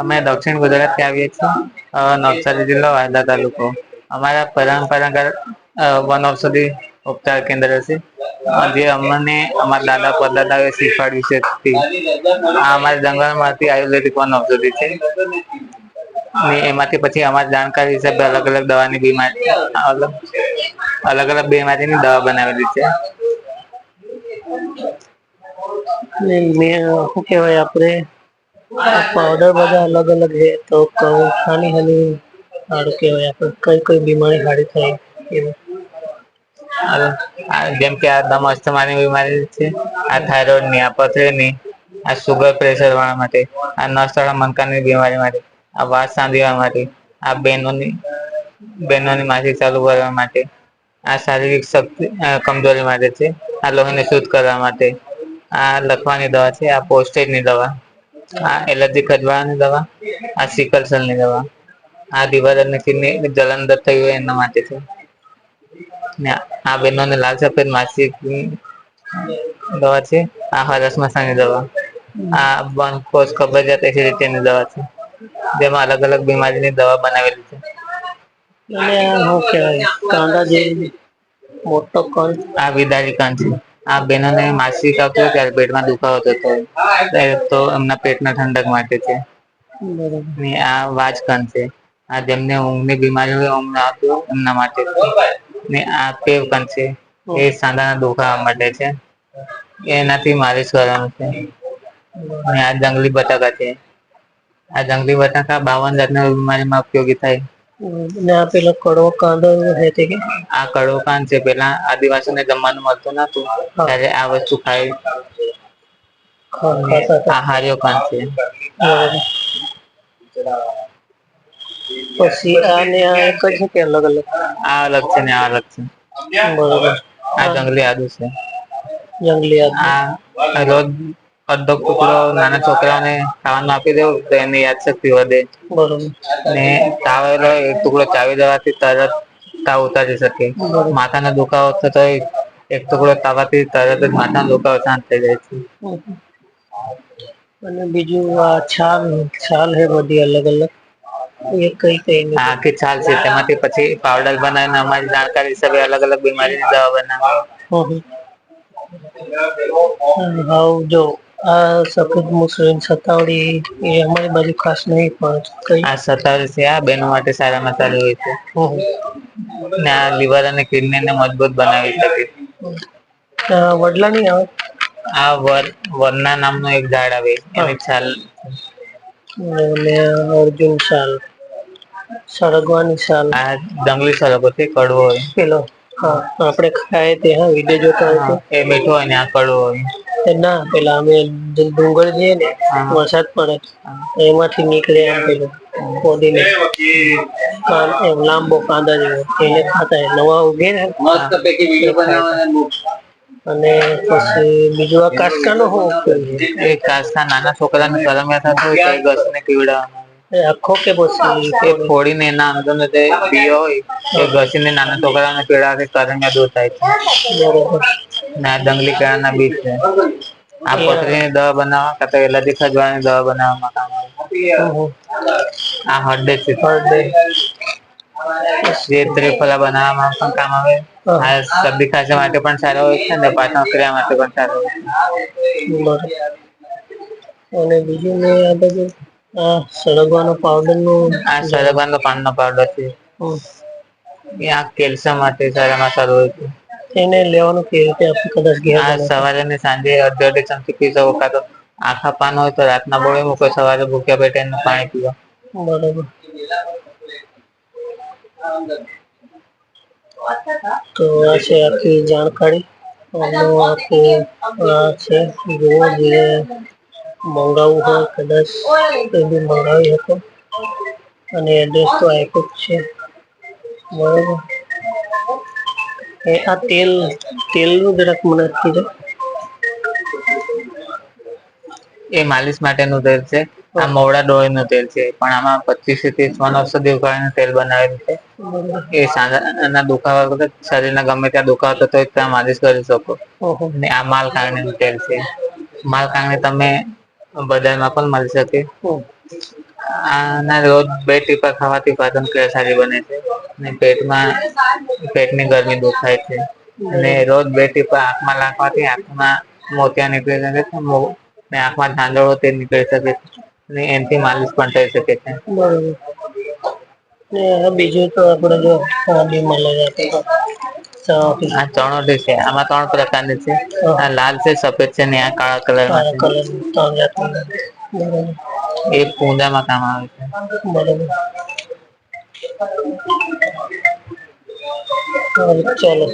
અમે દક્ષિણ ગુજરાતથી આવીએ છીએ નવસારી જિલ્લો વાયદા તાલુકો. અમારા પરંપરાગત વનૌષધિ ઉપચાર કેન્દ્ર છે. જે અમને અમારા દાદા પરદાદા શીખવાડ્યું છે આ અમારા જંગલમાંથી આયુર્વેદિક વનૌષધિ છે. એમાંથી પછી અમારી જાણકારી હિસાબે અલગ અલગ દવાની બીમારી, અલગ અલગ અલગ બીમારીની દવા બનાવેલી છે. મેં શું કેવાય આપડે પાવડર બધા અલગ અલગ છે, તો હાની હાની સારું કહેવાય, આપણે કઈ કઈ બીમારી સારી થાય એવું. જેમ કે આ દમ અસ્થમાની બીમારી છે, આ થાઇરોઇડની આ પથરી ની, આ સુગર પ્રેશર વાળા માટે, આ નસવાળા મનકાની બીમારી માટે, આ વાત સાંધીવા માટે, આ બેનોની બહેનોની માસિક ચાલુ કરવા માટે, આ શારીરિક શક્તિ કમજોરી માટે છે, આ લોહીને શુદ્ધ કરવા માટે, આ લખવાની દવા છે, આ પોસ્ટેજની દવા. આ એલર્જી ખજવાળની દવા આ સિકલસેલની દવા. આ દિવાલ અને કિડની જલંદર થઈ હોય એના માટે છે આ બહેનોને લાલ સફેદ માસિક દવા છે આ હરસ મસાની દવા. આ બંકોસ કબજિયાત એસિડિટીની દવા છે જેમાં અલગ અલગ બીમારીની દવા બનાવેલી છે. અને શું કેવાય કાંદા જેવી મોટો કણ આ વિદારી કાન છે. આ બહેનોને માસિક આવતું ત્યારે પેટમાં દુખાવો થતો. તો એમના પેટના ઠંડક માટે છે. ને આ વાજકન છે. આ જેમને ઊંઘની બીમારી હોય, ઊંઘ આવતી એમના માટે. ને આ પેવકન છે. એ સાંધાના દુખાવા માટે છે. એનાથી માલિશ કરવાનું છે. ને આ જંગલી બટાકા છે. આ જંગલી બટાકા બાવન જાતના બીમારીમાં ઉપયોગી થાય. ને આ પેલો કડવો કાંદો હે તે કે? આ કડવો કાન છે. પેલા આદિવાસીને જમવાનું મળતું નતું. ત્યારે આ વસ્તુ ખાઈ આ હાર્યો છે. પછી આ ને આ એક જ છે કે અલગ અલગ? આ અલગ છે ને આ અલગ છે. બરોબર. આ જંગલી આદુ છે. જંગલી આદુ. આ રોજ અડધો ટુકડો નાના છોકરાને ખાવાનું આપી દેવું તો એની યાદશક્તિ વધે. ને તાવ આવેલો એક ટુકડો ચાવી દેવાથી તરત તાવ ઉતારી શકે. માથાનો દુખાવો થતો હોય એક ટુકડો તાવાથી તરત જ માથાનો દુખાવો શાંત થઈ જાય છે. અને બીજું આ છાલ છાલ હે બધી અલગ અલગ? એ કઈ કઈ હા કે છાલ છે. તેમાંથી પછી પાવડર બનાવીને અમારી જાણકારી હિસાબે અલગ અલગ બીમારીની દવા બનાવે હાવ જો આ સફેદ મુસ્લિમ સતાવડી એ અમારી બાજુ ખાસ નહીં પણ કઈ આ સતાવરી છે. આ બેનો માટે સારામાં સારું હોય છે. ને આ લીવર અને કિડની ને મજબૂત બનાવી શકે વડલા નહીં આવે? આ વર વરના નામનું એક ઝાડ આવે. એની છાલ. અને અર્જુન શાલ સરગવાની શાલ આ જંગલી સરગવો તે કડવો હોય. પેલો હા આપણે ખાય તે હા વીડિયો જોતા હોય એ મીઠો હોય ને આ કડવો હોય. ના પેલા અમે જે ડુંગર જઈએ ને વરસાદ પડે એમાંથી નીકળે પેલું પોદીને કાન એમ લાંબો કાંદા જેવો. એને ખાતા નવા ઉગે ને. અને પછી બીજું આ શું ઉપયોગ એ કાચના નાના છોકરાને ગરમ થતો હોય તો ગસને પીવડાવવાનું. આખો કે પછી એ ફોડીને એના અંદરનો જે પીઓ હોય એ ઘસીને નાના છોકરાઓને પીવડાવવાથી કરમિયા દૂર થાય છે. ના દંગલી કેળાના બીજ છે. આ પથરીની દવા બનાવવા કાં તો એલર્જી ખજવાની દવા બનાવવામાં કામ આવે. આ હળદર છે. હળદર જે ત્રિફલા બનાવવામાં પણ કામ આવે. આ શરદી ખાંસી માટે પણ સારો હોય છે ને પાચન ક્રિયા માટે પણ સારો હોય છે. અને બીજું મેં આ આ સળગવાનો પાવડરનું આ સરગવાનો પાનનો પાવડર છે. એ આ કેલ્શિયમ માટે સારામાં સારું હોય છે. એને લેવાનું કેવી રીતે આપણે કદાચ આ સવારે ને સાંજે અડધો અડધો ચમચી પી શકો કાં તો આખા પાન હોય તો રાતના બોળે મૂકો સવારે ભૂખ્યા પેટે એનું પાણી પીવા. બરોબર. તો આ છે આખી જાણકારી. અને આખી આ છે જુઓ જે મંગાવવું હોય કદાચ એ બી મંગાવી શકો અને એડ્રેસ તો આપ્યું જ છે. બરાબર. એ આ તેલ તેલનું જરાક મને કીધું એ માલિશ માટેનું તેલ છે. આ મોવડા ડોળીનું તેલ છે. પણ આમાં પચીસથી ત્રીસ વનૌષધિ ઉકાળીને તેલ બનાવેલું છે. એ સાંધાના દુખાવા વખતે શરીરના ગમે ત્યાં દુખાવો થતો હોય ત્યાં માલિશ કરી શકો. ઓહો. અને આ માલ કાંગણીનું તેલ છે. માલ કાંગણી તમે બજારમાં પણ મળી શકે. આના રોજ બે ટીપા ખાવાથી પાચન ક્રિયા સારી બને છે. અને પેટમાં, પેટની ગરમી દૂર છે. અને રોજ બે ટીપા આંખમાં નાખવાથી આંખમાં મોતિયા નીકળી શકે છે. ને આંખમાં ધાંધળો તે નીકળી શકે છે. અને એનાથી માલિશ પણ થઈ શકે છે. બરોબર. બીજું તો આપણે જો બી મળે છે આપણે ડી છે આમાં ત્રણ પ્રકારની છે. આ લાલ છે સફેદ છે ને આ કાળા કલર છે. ત્રણ એ પૂંજામાં કામ આવે છે. બરોબર ચાલો.